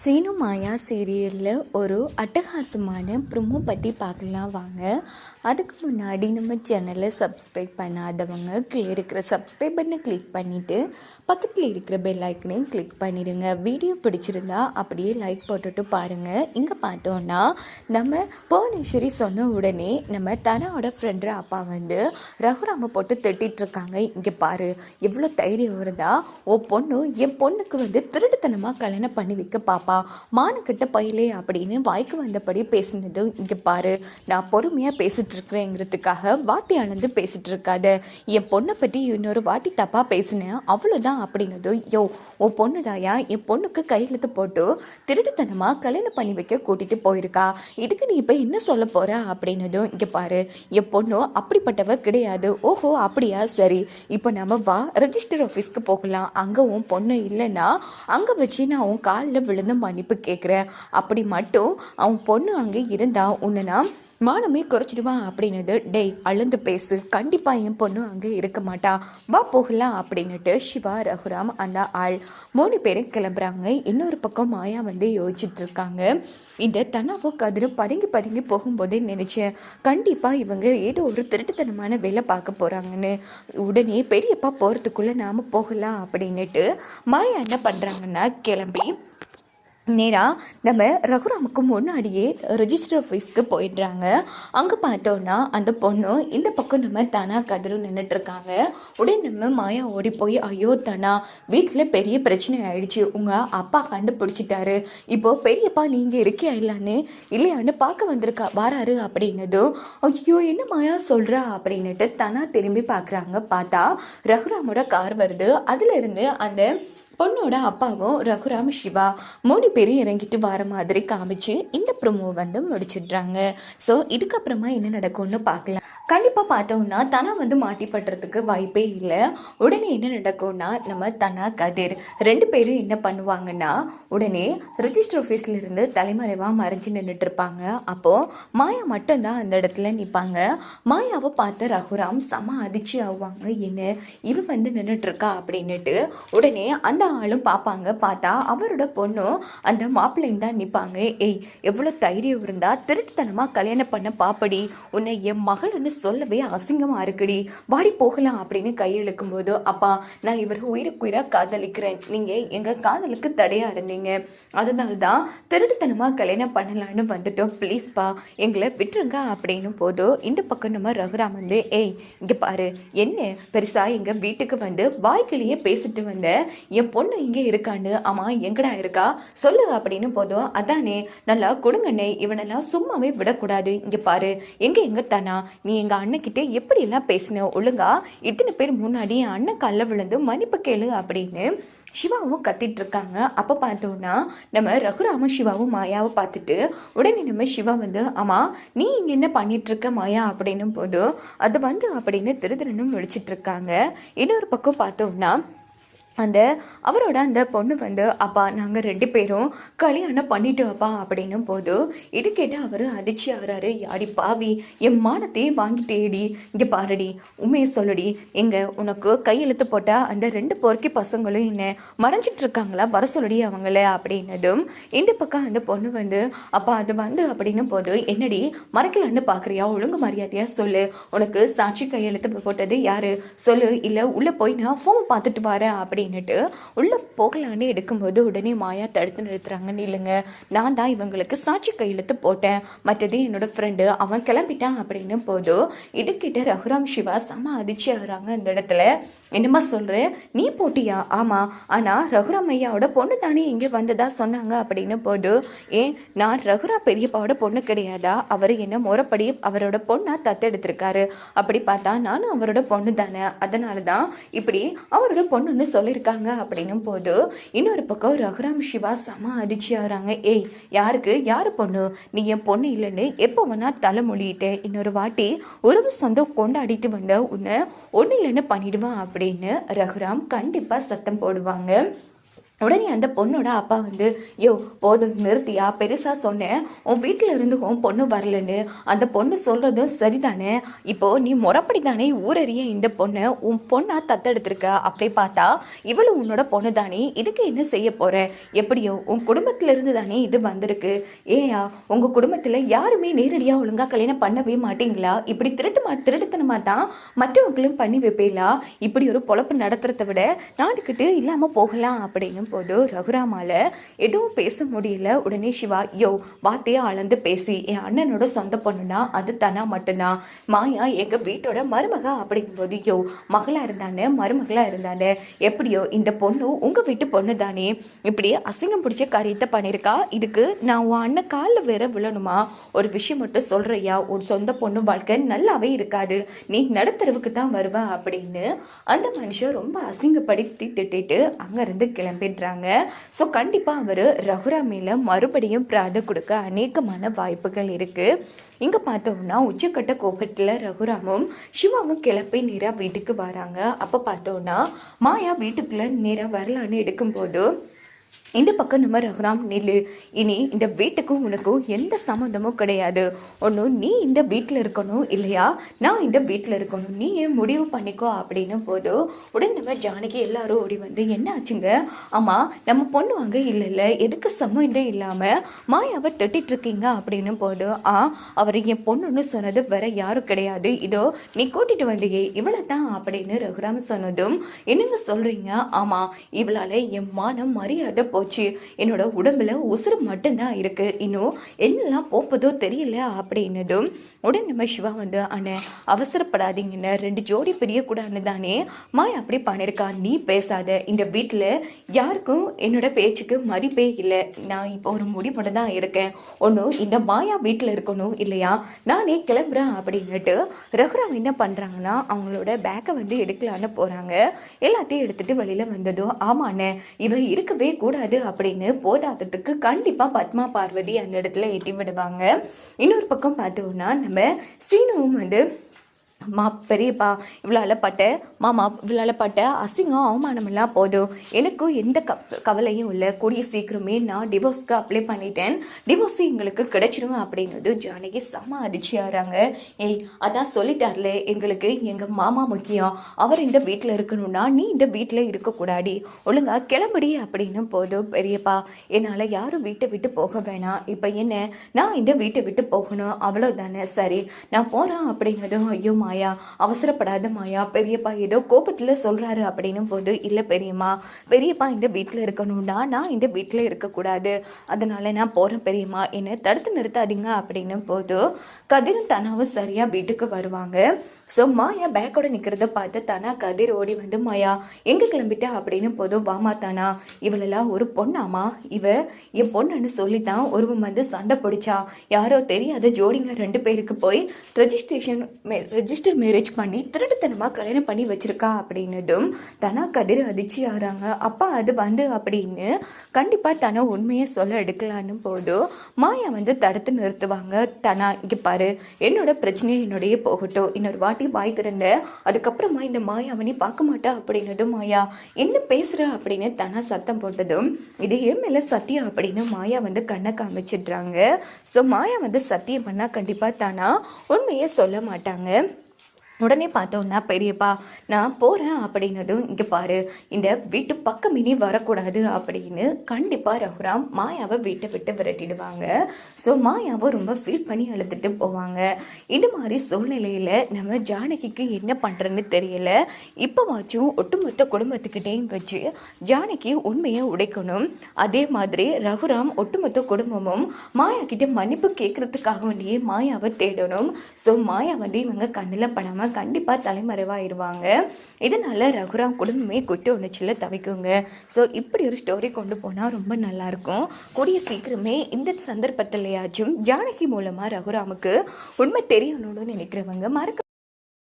சீனு மாயா சீரியலில் ஒரு அட்டகாசமான ப்ரொமோ பற்றி பார்க்கலாம் வாங்க. அதுக்கு முன்னாடி நம்ம சேனலை சப்ஸ்கிரைப் பண்ணாதவங்க கீழே இருக்கிற சப்ஸ்கிரைப் பண்ணை கிளிக் பண்ணிவிட்டு பக்கத்தில் இருக்கிற பெல் ஐக்கனையும் கிளிக் பண்ணிடுங்க வீடியோ பிடிச்சிருந்தா அப்படியே லைக் போட்டுட்டு பாருங்கள் இங்கே பார்த்தோன்னா நம்ம புவனேஸ்வரி சொன்ன உடனே நம்ம தனோட ஃப்ரெண்டு அப்பா வந்து ரகுராம போட்டு திட்டிருக்காங்க இங்கே பாரு எவ்வளோ தைரியம் இருந்தால் ஓ பொண்ணு என் பொண்ணுக்கு வந்து திருட்டுத்தனமாக கல்யாணம் பண்ணி வைக்க பாப்பா. மானுக்கிட்ட பயிலே அப்படின்னு வாய்க்கு வந்தபடி பேசினதும் இங்கே பாரு நான் பொறுமையாக பேசிட்டு இருக்கிறேங்கிறதுக்காக வார்த்தை அளந்து பேசிட்டு இருக்காத. என் பொண்ணை பற்றி இன்னொரு வாட்டி தப்பாக பேசினேன். அவ்வளோதான் அப்படின்னதும் யோ உன் பொண்ணு தாயா? என் பொண்ணுக்கு கையெழுத்து போட்டு திருட்டுத்தனமாக கல்யாணம் பண்ணி வைக்க கூட்டிகிட்டு போயிருக்கா? இதுக்கு நீ இப்போ என்ன சொல்ல போகிற அப்படின்னதும் இங்கே பாரு என் பொண்ணு அப்படிப்பட்டவ கிடையாது. ஓஹோ அப்படியா? சரி இப்போ நம்ம வா ரெஜிஸ்டர் ஆஃபீஸ்க்கு போகலாம். அங்கே உன் பொண்ணு இல்லைன்னா அங்கே வச்சு நான் உன் காலில் விழுந்து மன்னிப்பு கேட்குறேன் அப்படி மட்டும் அவன் பொண்ணு அங்கே இருந்தால் உன்னை நான் மானமே குறைச்சிடுவான் அப்படின்னது டேய் அழுந்து பேசு. கண்டிப்பாக என் பொண்ணு அங்கே இருக்க மாட்டா. வா போகலாம் அப்படின்னுட்டு சிவா ரகுராம் அந்த ஆள் மூணு பேரும் கிளம்புறாங்க. இன்னொரு பக்கம் மாயா வந்து யோசிச்சுட்டு இருக்காங்க. இந்த தனாவோ கதிரும் பதுங்கி பதுங்கி போகும்போதே நினைச்சேன் கண்டிப்பாக இவங்க ஏதோ ஒரு திருட்டுத்தனமான வேலை பார்க்க போகிறாங்கன்னு உடனே பெரியப்பா போகிறதுக்குள்ளே நாம் போகலாம் அப்படின்னுட்டு மாயா என்ன பண்ணுறாங்கன்னா கிளம்பி நேராக நம்ம ரகுராமுக்கு முன்னாடியே ரெஜிஸ்டர் ஆஃபீஸ்க்கு போயிடுறாங்க. அங்கே பார்த்தோன்னா அந்த பொண்ணு இந்த பக்கம் நம்ம தனா கதிரும் நின்றுட்டுருக்காங்க உடனே நம்ம மாயா ஓடி போய் ஐயோ தனா வீட்டில் பெரிய பிரச்சனை ஆயிடுச்சு. உங்கள் அப்பா கண்டுபிடிச்சிட்டாரு. இப்போது பெரியப்பா நீங்கள் இருக்கியா இல்லான்னு இல்லையான்னு பார்க்க வந்திருக்கா வாராரு அப்படின்னதும் ஐயோ என்ன மாயா சொல்கிறா அப்படின்னுட்டு தனா திரும்பி பார்க்குறாங்க. பார்த்தா ரகுராமோட கார் வருது. அதுலேருந்து அந்த பொண்ணோட அப்பாவும் ரகுராம் சிவா மூணு பேரும் இறங்கிட்டு வர மாதிரி காமிச்சு இந்த ப்ரொமோ வந்து முடிச்சிடுறாங்க. ஸோ இதுக்கப்புறமா என்ன நடக்கும்னு பார்க்கலாம். கண்டிப்பாக பார்த்தோம்னா தனா வந்து மாட்டிப்படுறதுக்கு வாய்ப்பே இல்லை. உடனே என்ன நடக்கும்னா நம்ம தனா கதிர் ரெண்டு பேரும் என்ன பண்ணுவாங்கன்னா உடனே ரிஜிஸ்டர் ஆஃபீஸ்ல இருந்து தலைமறைவாக மறைஞ்சு நின்றுட்டு இருப்பாங்க அப்போது மாயா மட்டும்தான் அந்த இடத்துல நிற்பாங்க மாயாவை பார்த்து ரகுராம் செம அதிர்ச்சி ஆகுவாங்க என்ன? இவ வந்து நின்றுட்டுருக்கா அப்படின்னுட்டு உடனே அந்த ஆளும் பார்ப்பாங்க பார்த்தா அவரோட பொண்ணும் அந்த மாப்பிள்ளையும் தான் நிற்பாங்க ஏய் எவ்வளோ தைரியம் இருந்தா திருட்டுத்தனமாக கல்யாணம் பண்ண பாப்படி. உன்னை என் மகள்னு சொல்லவே அசிங்கமாக இருக்குடி. வாடி போகலாம் அப்படின்னு கையெழுக்கும் போது அப்பா நான் இவர் உயிருக்குயிராக காதலிக்கிறேன். நீங்கள் எங்கள் காதலுக்கு தடையாக இருந்தீங்க. அதனால தான் திருட்டுத்தனமாக கல்யாணம் பண்ணலான்னு வந்துட்டோம். ப்ளீஸ்ப்பா எங்களை விட்டுருங்க அப்படின்னும் போது இந்த பக்கம் நம்ம ரகுராம் வந்து ஏய் இங்கே பாரு. என்ன? பெருசாக எங்கள் வீட்டுக்கு வந்து வாய்க்கிலேயே பேசிட்டு வந்த? என் பொண்ணு இங்கே இருக்கான்னு ஆமாம் எங்கடா இருக்கா? சொல்லு அப்படின்னு போதும். அதானே நல்லா கொடுங்கண்ணே இவனெல்லாம் சும்மாவே விடக்கூடாது. இங்கே பாரு எங்கே எங்கே தானா? நீ எங்கள் அண்ணன்கிட்ட எப்படியெல்லாம் பேசின? ஒழுங்கா இத்தனை பேர் முன்னாடி என் அண்ணன் கல்ல விழுந்து மன்னிப்பு கேளு அப்படின்னு சிவாவும் கத்திட்டு இருக்காங்க அப்போ பார்த்தோன்னா நம்ம ரகுராம சிவாவும் மாயாவை பார்த்துட்டு உடனே நம்ம சிவா வந்து ஆமா நீ இங்கே என்ன பண்ணிட்டு இருக்க மாயா? அப்படின்னும் போது அது வந்து அப்படின்னு திருதிரனும் விழிச்சிட்டு இருக்காங்க இன்னொரு பக்கம் பார்த்தோம்னா அந்த அவரோட அந்த பொண்ணு வந்து அப்பா நாங்கள் ரெண்டு பேரும் கல்யாணம் பண்ணிட்டோப்பா அப்படின்னும் போது இது கேட்டு அவர் அதிர்ச்சி ஆகிறாரு. யாடி பாவி என் மானத்தையே வாங்கிட்டேடி. இங்கே பாருடி உண்மையை சொல்லுடி. எங்க உனக்கு கையெழுத்து போட்டால் அந்த ரெண்டு பொறுக்கி பசங்களும் என்ன மறைஞ்சிட்டு இருக்காங்களா? வர சொல்லுடி அவங்கள அப்படின்னதும் இந்த பக்கம் அந்த பொண்ணு வந்து அப்பா அது வந்து அப்படின்னும் போது என்னடி மறைக்கலான்னு பார்க்குறியா ஒழுங்கு மரியாதையாக சொல்லு. உனக்கு சாட்சி கையெழுத்து போட்டது யாரு? சொல்லு. இல்லை உள்ளே போய் நான் ஃபோன் பார்த்துட்டு வரேன் அப்படின்னுட்டு உள்ளே போகலான்னு எடுக்கும்போது உடனே மாயா தடுத்து நிறுத்துறாங்க இல்லைங்க நான் தான் இவங்களுக்கு சாட்சி கையெழுத்து போட்டேன். மற்றது என்னோட ஃப்ரெண்டு அவன் கிளம்பிட்டான். அப்படின்னு போதும் இதுக்கிட்ட ரகுராம் சிவா செம அதிர்ச்சி ஆகுறாங்க அந்த இடத்துல. என்னம்மா சொல்கிறேன் நீ போட்டியா? ஆமாம் ஆனால் ரகுராம் ஐயாவோட பொண்ணு தானே இங்கே வந்ததா சொன்னாங்க. அப்படின்னு போது ஏன் நான் ரகுராம் பெரியப்பாவோட பொண்ணு கிடையாதா? அவர் என்ன முறைப்படி அவரோட பொண்ணாக தத்தெடுத்திருக்காரு. அப்படி பார்த்தா நானும் அவரோட பொண்ணு தானே. அதனால தான் இப்படி அவரோட பொண்ணுன்னு சொல்லி இருக்காங்க அப்படின்னும் போது இன்னொரு பக்கம் ரகுராம் சிவா செம அதிர்ச்சி ஆகிறாங்க ஏய் யாருக்கு? யார் பொண்ணு? நீ என் பொண்ணு இல்லைன்னு எப்போ வேணால் தலைமொழிட்டேன் இன்னொரு வாட்டி உறவு சொந்தம் கொண்டாடிட்டு வந்த உன்னை ஒன்றும் இல்லைன்னு பண்ணிடுவான் அப்படின்னு ரகுராம் கண்டிப்பாக சத்தம் போடுவாங்க. உடனே அந்த பொண்ணோட அப்பா வந்து யோ போதும் நிறுத்தியா? பெருசாக சொன்னேன் உன் வீட்டில் இருந்துக்கும் உன் பொண்ணு வரலன்னு அந்த பொண்ணு சொல்கிறதும் சரிதானே? இப்போது நீ முறப்படி தானே ஊரறிய இந்த பொண்ணை? உன் பொண்ணாக தத்தெடுத்திருக்க? அப்படி பார்த்தா இவளும் உன்னோட பொண்ணு தானே இதுக்கு என்ன செய்ய போகிற எப்படியோ உன் குடும்பத்திலிருந்து தானே இது வந்திருக்கு. ஏயா உங்கள் குடும்பத்தில் யாருமே நேரடியாக ஒழுங்காக கல்யாணம் பண்ணவே மாட்டீங்களா? இப்படி திருட்டு மா திருட்டுத்தனமா தான் மற்றவங்களும் பண்ணி வைப்பீங்களா இப்படி ஒரு பொழப்பு நடத்துறத விட நாடுக்கிட்டு இல்லாமல் போகலாம் அப்படின்னு போது ரகுராமால எதுவும் பேச முடியல. உடனே சிவா யோ வார்த்தையை அளந்து பேசி என் அண்ணனோட சொந்த பொண்ணுனா அது தானா மட்டும்தான். மாயா எங்க வீட்டோட மருமக. அப்படிங்கும்போது யோ மகளா இருந்தானே மருமகளா இருந்தானே. எப்படியோ இந்த பொண்ணு உங்க வீட்டு பொண்ணு தானே இப்படி அசிங்கம் பிடிச்ச காரியத்தை பண்ணியிருக்கா இதுக்கு நான் உன் அண்ணன் காலில் வேற விழணுமா? ஒரு விஷயம் மட்டும் சொல்றியா? உன் சொந்த பொண்ணு வாழ்க்கை நல்லாவே இருக்காது. நீ நடுத்தரவுக்கு தான் வருவ. அப்படின்னு அந்த மனுஷன் ரொம்ப அசிங்கப்படுத்தி திட்டிட்டு அங்கேருந்து கிளம்பிடுறாங்க ஸோ கண்டிப்பாக அவர் ரகுரா மறுபடியும் பிராத கொடுக்க அநேகமான வாய்ப்புகள் இருக்குது இங்கே பார்த்தோம்னா உச்சக்கட்ட கோபத்தில் ரகுராமும் சிவாவும் கிளப்பி நேராக வீட்டுக்கு வராங்க. அப்போ பார்த்தோன்னா மாயா வீட்டுக்குள்ளே நேராக வரலான்னு எடுக்கும்போது இந்த பக்கம் நம்ம ரகுராம் நில்லு. இனி இந்த வீட்டுக்கும் உனக்கும் எந்த சம்மந்தமும் கிடையாது. ஒன்று நீ இந்த வீட்டில் இருக்கணும் இல்லையா? நான் இந்த வீட்டில் இருக்கணும். நீ ஏன் முடிவு பண்ணிக்கோ அப்படின்னு போதும் உடனே நம்ம ஜானகி எல்லாரும் ஓடி வந்து என்ன ஆச்சுங்க? ஆமாம் நம்ம பொண்ணு வாங்க இல்லை இல்லை. எதுக்கு சம்மந்தம் இல்லாமல் மாயாவை திட்டிட்டு இருக்கீங்க? அப்படின்னு போதும் ஆ அவர் என் பொண்ணுன்னு சொன்னது வேற யாரும் கிடையாது. இதோ நீ கூட்டிட்டு வந்தீங்க இவ்வளோ தான் அப்படின்னு ரகுராம் சொன்னதும் என்னங்க சொல்றீங்க? ஆமாம் இவளால என் மானம் மரியாதை போச்சு. என்னோட உடம்புல உசுறு மட்டும்தான் இருக்கு. இன்னும் என்னெல்லாம் போப்பதோ தெரியல அப்படின்னதும் உடனே நம்ம சிவா வந்து அண்ணே அவசரப்படாதீங்கன்னு ரெண்டு ஜோடி பிரியக்கூடாதுன்னு தானே மாய் அப்படி பண்ணியிருக்கா நீ பேசாத. இந்த வீட்டில் யாருக்கும் என்னோட பேச்சுக்கு மதிப்பே இல்லை. நான் இப்போ ஒரு முடிவோட தான் இருக்கேன். ஒன்றும் இந்த மாயா வீட்டில் இருக்கணும் இல்லையா? நானே கிளம்புறேன் அப்படின்னுட்டு ரகுராம் என்ன பண்ணுறாங்கன்னா அவங்களோட பேக்கை வந்து எடுக்கலான்னு போகிறாங்க எல்லாத்தையும் எடுத்துட்டு வெளியில் வந்ததும் ஆமாண்ணே இவன் இருக்கவே கூடாது. அப்படின்னு போராட்டத்துக்கு கண்டிப்பாக பத்மா பார்வதி அந்த இடத்துல எட்டி விடுவாங்க. இன்னொரு பக்கம் பார்த்தோம்னா நம்ம சீனுவும் வந்து மா பெரியப்பா இவ்வளோ பட்ட மாமா இவ்வளோ பட்ட அசிங்கம் அவமானம் எல்லாம் போதும். எனக்கும் எந்த க கவலையும் இல்லை. கூடிய சீக்கிரமே நான் டிவோர்ஸ்க்கு அப்ளை பண்ணிட்டேன். டிவோர்ஸ் எங்களுக்கு கிடைச்சிடும் அப்படிங்கிறது ஜானகி செம்ம அதிர்ச்சியாகிறாங்க ஏய் அதான் சொல்லிட்டார்ல எங்களுக்கு எங்கள் மாமா முக்கியம். அவர் இந்த வீட்டில் இருக்கணும்னா நீ இந்த வீட்டில் இருக்கக்கூடாடி. ஒழுங்கா கிளம்புடி அப்படின்னு போதும் பெரியப்பா. என்னால் யாரும் வீட்டை விட்டு போக வேணாம். இப்போ என்ன? நான் இந்த வீட்டை விட்டு போகணும். அவ்வளோதானே சரி நான் போகிறேன் அப்படிங்கிறதும் ஐயோ மாயா அவசரப்படாத மாயா பெரியப்பா ஏதோ கோபத்தில் சொல்கிறாரு அப்படின்னும் போது இல்லை பெரியம்மா பெரியப்பா இந்த வீட்டில் இருக்கணும்னா நான் இந்த வீட்டில் இருக்கக்கூடாது. அதனால நான் போகிறேன் பெரியம்மா என்னை தடுத்து நிறுத்தாதீங்க. அப்படின்னும் போது கதிரும் தனாவும் சரியாக வீட்டுக்கு வருவாங்க. ஸோ மாயா பேக்கோட நிற்கிறத பார்த்து தானா கதிர் ஓடி வந்து மாயா எங்கே கிளம்பிட்டா? அப்படின்னு போதும் வாமா தானா இவளெல்லாம் ஒரு பொண்ணாமா? இவ என் பொண்ணுன்னு சொல்லித்தான் ஒருவன் வந்து சண்டை பிடிச்சா. யாரோ தெரியாத ஜோடிங்க ரெண்டு பேருக்கு போய் ரெஜிஸ்ட்ரேஷன் மே ரெஜிஸ்டர் மேரேஜ் பண்ணி திருட்டுத்தனமாக கல்யாணம் பண்ணி வச்சிருக்கா? அப்படின்னதும் தனா கதிர் அதிர்ச்சி ஆகிறாங்க அப்பா அது வந்து அப்படின்னு கண்டிப்பாக தனா உண்மையை சொல்ல எடுக்கலான்னு போதும் மாயா வந்து தடுத்து நிறுத்துவாங்க. தனா இங்கே பாரு என்னோட பிரச்சனையை என்னுடைய போகட்டும். இன்னொரு வாட்டி வாய் திறந்த அதுக்கப்புறமா இந்த மாயா அவனி பார்க்க மாட்டா அப்படின்னதும் மாயா என்ன பேசுற? அப்படின்னு தனா சத்தம் போட்டதும் இது என் மேல சத்தியம் அப்படின்னு மாயா வந்து கண்ணை காமிச்சிடுறாங்க. ஸோ மாயா வந்து சத்தியம் பண்ணா கண்டிப்பா தானா உண்மையை சொல்ல மாட்டாங்க. உடனே பார்த்தோன்னா பெரியப்பா நான் போகிறேன் அப்படின்னதும் இங்கே பாரு இந்த வீட்டு பக்கம் இனி வரக்கூடாது அப்படின்னு கண்டிப்பாக ரகுராம் மாயாவை வீட்டை விட்டு விரட்டிடுவாங்க. ஸோ மாயாவை ரொம்ப ஃபீல் பண்ணி அழுதுட்டு போவாங்க. இது மாதிரி சூழ்நிலையில் நம்ம ஜானகிக்கு என்ன பண்ணுறேன்னு தெரியல. இப்போவாச்சும் ஒட்டுமொத்த குடும்பத்துக்கிட்டேயும் வச்சு ஜானகி உண்மையை உடைக்கணும். அதே மாதிரி ரகுராம் ஒட்டுமொத்த குடும்பமும் மாயா கிட்ட மன்னிப்பு கேட்கறதுக்காக வேண்டியே மாயாவை தேடணும். ஸோ மாயா வந்து இவங்க கண்ணில் படாமல் கண்டிப்பாக தலைமறைவாயிடுவாங்க. இதனால ரகுராம் குடும்பமே குட்டி உணர்ச்சியில் தவிக்குங்க. ஸோ இப்படி ஒரு ஸ்டோரி கொண்டு போனால் ரொம்ப நல்லாயிருக்கும். கூடிய சீக்கிரமே இந்த சந்தர்ப்பத்திலேயாச்சும் ஜானகி மூலமாக ரகுராமுக்கு உண்மை தெரியணும்னு நினைக்கிறவங்க மறக்க